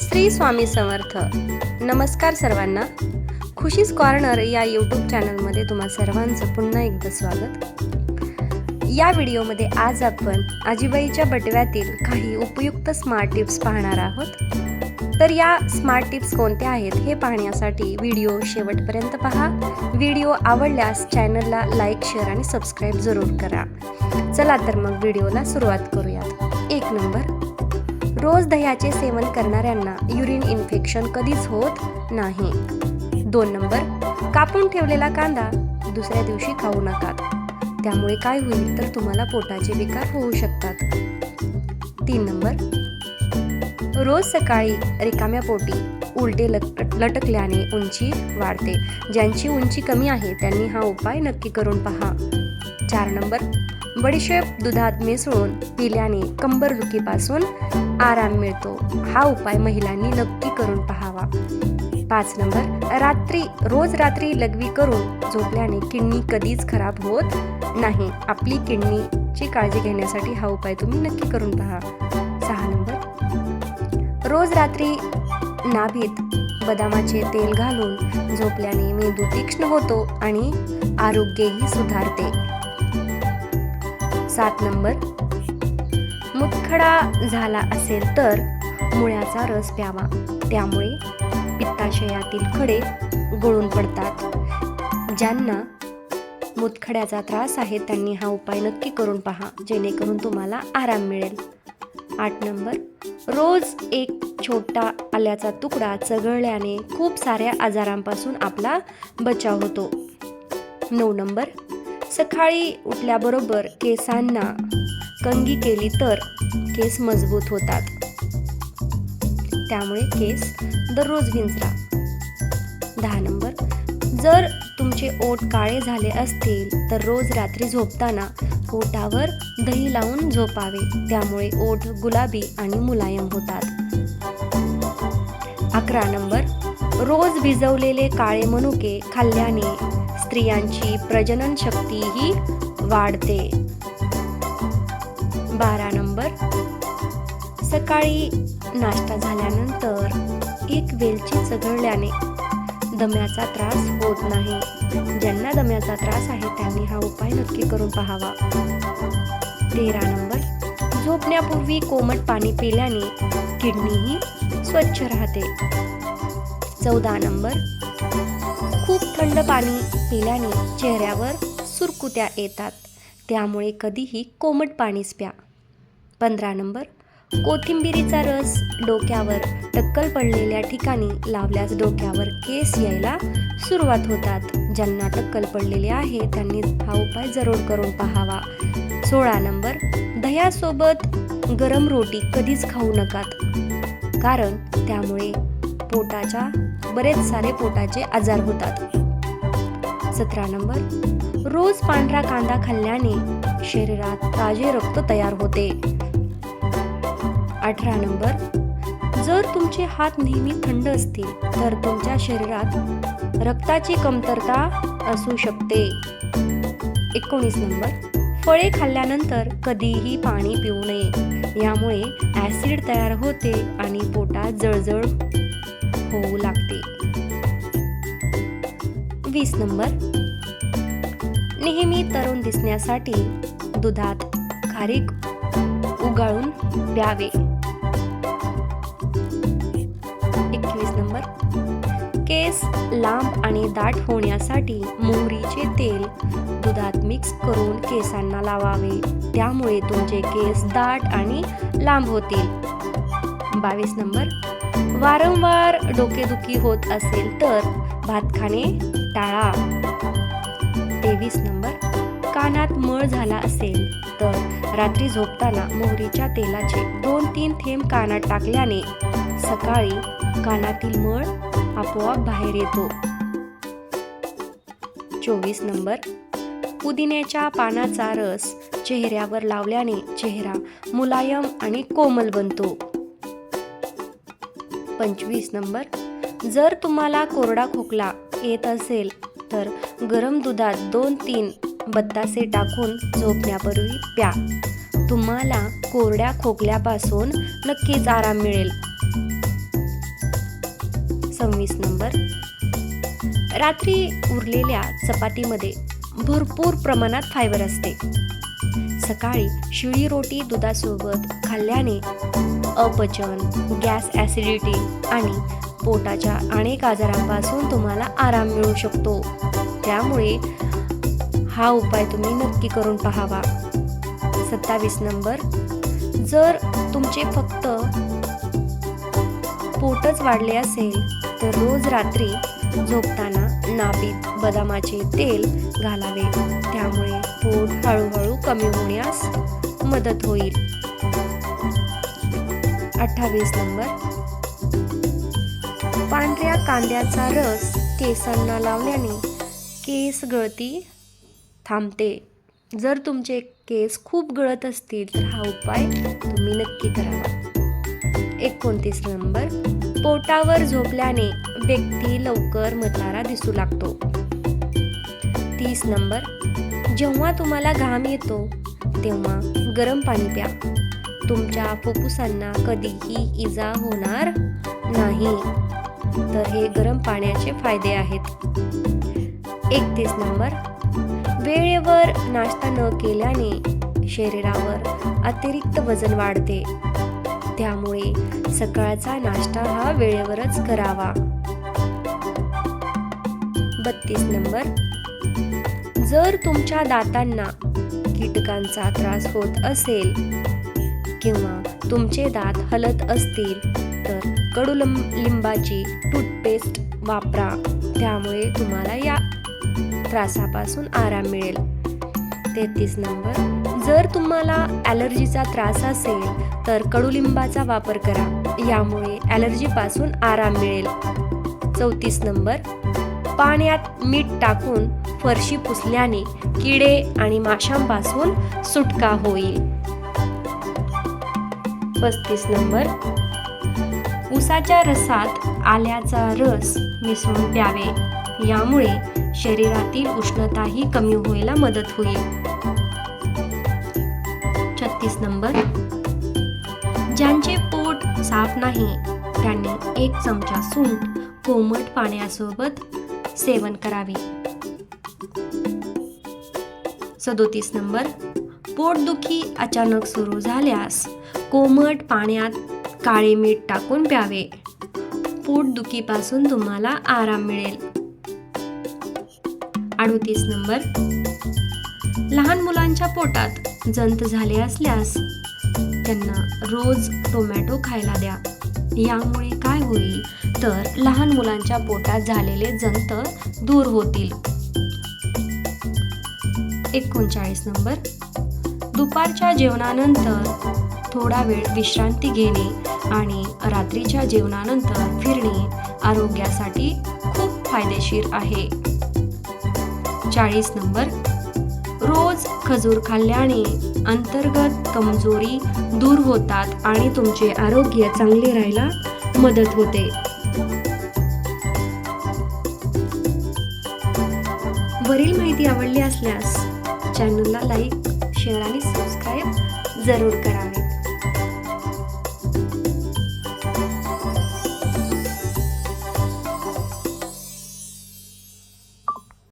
श्री स्वामी समर्थ. नमस्कार सर्वांना. खुशीस कॉर्नर या यूट्यूब चॅनलमध्ये तुम्हा सर्वांचं पुन्हा एकदा स्वागत. या व्हिडिओमध्ये आज आपण आजीबाईच्या बटव्यातील काही उपयुक्त स्मार्ट टिप्स पाहणार आहोत. तर या स्मार्ट टिप्स कोणत्या आहेत हे पाहण्यासाठी व्हिडिओ शेवटपर्यंत पहा. व्हिडिओ आवडल्यास चॅनलला लाईक शेअर आणि सबस्क्राईब जरूर करा. चला तर मग व्हिडिओला सुरुवात करूयात. एक नंबर रोज दह्याचे सेवन करणाऱ्यांना युरिन इन्फेक्शन कधीच होत नाही. दोन नंबर कापून ठेवलेला कांदा दुसऱ्या दिवशी खाऊ नका. त्यामुळे काय होईल तर तुम्हाला पोटाचे विकार होऊ शकतात. तीन नंबर रोज सकाळी रिकाम्या पोटी उलटे लट लटकल्याने उंची वाढते. ज्यांची उंची कमी आहे त्यांनी हा उपाय नक्की करून पहा. चार नंबर बडीशेप दुधात मिसळून पिल्याने कंबरदुखीपासून आराम मिळतो. हा उपाय महिलांनी नक्की करून पहावा. पाच नंबर रात्री रोज रात्री लघवी करून झोपल्याने किडनी कधीच खराब होत नाही. आपली किडनीची काळजी घेण्यासाठी हा उपाय तुम्ही नक्की करून पहा. सहा नंबर रोज रात्री नाभीत बदामाचे तेल घालून झोपल्याने मेंदू तीक्ष्ण होतो आणि आरोग्यही सुधारते. सात नंबर. मुतखडा झाला असेल तर मुळ्याचा रस प्यावा. त्यामुळे पित्ताशयातील खडे गळून पडतात. ज्यांना मुतखड्याचा त्रास आहे त्यांनी हा उपाय नक्की करून पहा जेणेकरून तुम्हाला आराम मिळेल. आठ नंबर. रोज एक छोटा आल्याचा तुकडा चघळल्याने खूप साऱ्या आजारांपासून आपला बचाव होतो. नऊ नंबर. सकाळी उठल्याबरोबर केसांना कंगी केली तर केस मजबूत होतात. त्यामुळे केस दररोज विंचरा. दहा नंबर जर तुमचे ओठ काळे झाले असतील तर रोज रात्री झोपताना ओठावर दही लावून झोपावे. त्यामुळे ओठ गुलाबी आणि मुलायम होतात. अकरा नंबर रोज भिजवलेले काळे मनुके खाल्ल्याने स्त्रियांची प्रजनन शक्तीही वाढते. बारा नंबर. सकाळी नाश्ता झाल्यानंतर एक वेलची चघळल्याने दम्याचा त्रास होत नाही. ज्यांना दम्याचा त्रास आहे त्यांनी हा उपाय नक्की करून पाहावा. तेरा नंबर. झोपण्यापूर्वी कोमट पाणी पिल्याने किडनीही स्वच्छ राहते. चौदा नंबर. खूप थंड पाणी पिल्याने चेहऱ्यावर सुरकुत्या येतात. त्यामुळे कधीही कोमट पाणीच प्या. पंधरा नंबर. कोथिंबिरीचा रस डोक्यावर टक्कल पडलेल्या ठिकाणी लावल्यास डोक्यावर केस यायला सुरुवात होतात. ज्यांना टक्कल पडलेले आहे त्यांनी हा उपाय जरूर करून पाहावा. सोळा नंबर. दह्यासोबत गरम रोटी कधीच खाऊ नकात. कारण त्यामुळे पोटाच्या बरेच सारे पोटाचे आजार होतात. सतरा नंबर रोज पांढरा कांदा खाल्ल्याने शरीरात ताजे रक्त तयार होते. अठरा नंबर जर तुमचे हात नेहमी थंड असतील तर तुमच्या शरीरात रक्ताची कमतरता असू शकते. एकोणीस नंबर फळे खाल्ल्यानंतर कधीही पाणी पिऊ नये. यामुळे ॲसिड तयार होते आणि पोटात जळजळ होऊ लागते. वीस नंबर. नेहमी तरुण दिसण्यासाठी दुधात खारीक उगाळून द्यावे एकवीस नंबर. केस लांब आणि दाट होण्यासाठी मोहरीचे तेल दुधात मिक्स करून केसांना लावावे. त्यामुळे तुमचे केस दाट आणि लांब होतील. बावीस नंबर. वारंवार डोकेदुखी होत असेल तर भात खाणे टाळा. तेवीस नंबर. कानात मळ झाला असेल तर रात्री झोपताना मोहरीच्या तेलाचे दोन तीन थेंब कानात टाकल्याने सकाळी कानातील मळ आपोआप बाहेर येतो. चोवीस नंबर. पुदिन्याच्या पानाचा रस चेहऱ्यावर लावल्याने चेहरा मुलायम आणि कोमल बनतो. पंचवीस नंबर. जर तुम्हाला कोरडा खोकला येत असेल तर गरम दुधात दोन तीन बत्तासे टाकून झोपण्यापूर्वी प्या. तुम्हाला कोरड्या खोकल्यापासून नक्कीच आराम मिळेल. सव्वीस नंबर. रात्री उरलेल्या चपातीमध्ये भरपूर प्रमाणात फायबर असते. सकाळी शिळी रोटी दुधासोबत खाल्ल्याने अपचन गॅस ॲसिडिटी आणि पोटाच्या अनेक आजारांपासून तुम्हाला आराम मिळू शकतो. त्यामुळे हा उपाय तुम्ही नक्की करून पाहावा. सत्तावीस नंबर. जर तुमचे फक्त पोटच वाढले असेल तर रोज रात्री झोपताना नापीत बदामाचे तेल घालावे. त्यामुळे पोट हळूहळू कमी होण्यास मदत होईल. अठ्ठावीस नंबर. पांढऱ्या कांद्याचा रस केसांना लावल्याने केस गळती थांबते. जर तुमचे केस खूप गळत असतील तर हा उपाय तुम्ही नक्की करावा एकोणतीस नंबर. पोटावर झोपल्याने व्यक्ती लवकर मतारा दिसू लागतो. तीस नंबर. जेव्हा तुम्हाला घाम येतो तेव्हा गरम पाणी प्या. तुमच्या फुफ्फुसांना कधीही इजा होणार नाही. तर हे गरम पाण्याचे फायदे आहेत. एकतीस नंबर. वेळेवर नाश्ता न केल्याने शरीरावर अतिरिक्त वजन वाढते. त्यामुळे सकाळचा नाश्ता हा वेळेवरच करावा. बत्तीस नंबर. जर तुमच्या दातांना कीटकांचा त्रास होत असेल किंवा तुमचे दात हलत असतील तर कडुलिंब लिंबाची टूथपेस्ट वापरा. त्यामुळे तुम्हाला या त्रासापासून आराम मिळेल. तेहतीस नंबर. जर तुम्हाला ॲलर्जीचा त्रास असेल तर कडुलिंबाचा वापर करा. यामुळे ॲलर्जीपासून आराम मिळेल. चौतीस नंबर पाण्यात मीठ टाकून फरशी पुसल्याने किडे आणि माशांपासून सुटका होईल. पस्तीस नंबर उसाच्या रसात आल्याचा रस मिसळून प्यावे. यामुळे शरीरातील उष्णताही कमी व्हायला मदत होईल. एकतीस नंबर. ज्यांचे पोट साफ नाही त्यांनी एक चमचा सुंठ कोमट पाण्यासोबत सेवन करावे. सदोतीस नंबर. पोटदुखी अचानक सुरू झाल्यास कोमट पाण्यात काळे मीठ टाकून प्यावे. पोटदुखीपासून तुम्हाला आराम मिळेल. अडोतीस नंबर. लहान मुलांच्या पोटात जंत झाले असल्यास त्यांना रोज टोमॅटो खायला द्या. यामुळे काय होईल? तर लहान मुलांच्या पोटात झालेले जंत दूर होतील. एकोणचाळीस नंबर. दुपारच्या जेवणानंतर थोडा वेळ विश्रांती घेणे आणि रात्रीच्या जेवणानंतर फिरणे आरोग्यासाठी खूप फायदेशीर आहे. चाळीस नंबर. रोज खजूर खाल्ल्याने अंतर्गत कमजोरी दूर होतात आणि तुमचे आरोग्य चांगले राहायला मदत होते. वरील माहिती आवडली असल्यास चॅनलला लाईक शेअर आणि सबस्क्राईब जरूर करावे